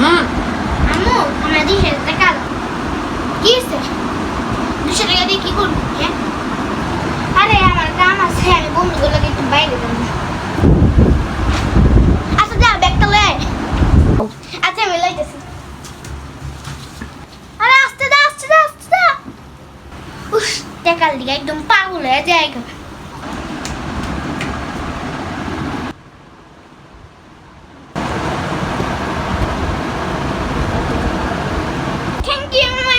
হুম আম্মু, আমার দুশো টাকা দাও কি হয়েছে দুশো টাকা দিয়ে কি করবি? হ্যাঁ? আরে, আমার কাম আছে, আমি বন্ধুগুলোকে একটু বাইরে যাব। আচ্ছা যা, ব্যাগটা লয়ে। আচ্ছা আমি লইতেছি। আরে, আস্তে দা আস্তে দা আস্তে দা উস টাকার দিকে একদম পাগল হয়ে যায় গো। থ্যাংক ইউ মা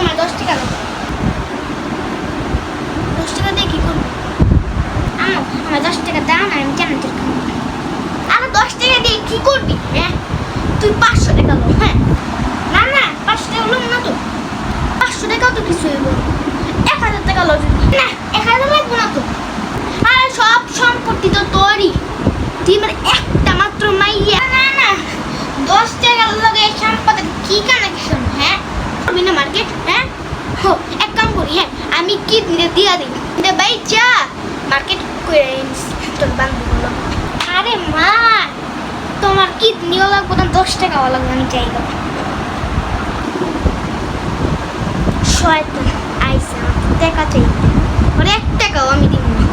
আমার দশ টাকা দাও দশ টাকা দিয়ে কি করব আমার আমার দশ টাকা দাও না আমি কেন তোর খাব আর দশ টাকা দিয়ে কি করবি হ্যাঁ? তুই পাঁচশো টাকা লো হ্যাঁ? না না, পাঁচশো টাকা লোম না তো। পাঁচশো টাকাও তো কিছু হইব এক হাজার টাকা লো না, এক হাজার লাগবো না তো। আরে, সব সম্পত্তি তো তোরই। তুই মানে একটা মাত্র মাইয়া। না না দশ টাকার লগে সম্পদের কি কানেকশন হ্যাঁ? করবি না মার্কেট হ্যাঁ? হো, এক কাম করি হ্যাঁ? আমি কি দিলে দিয়া দিই ভাই, যা। মার্কেট করে তোর মা তোমার কিডনিও লাগবো? না দশ টাকাও লাগবে, আমি চাই শয়তান, আইসা দেখা চাই ওর এক টাকাও আমি দিব না।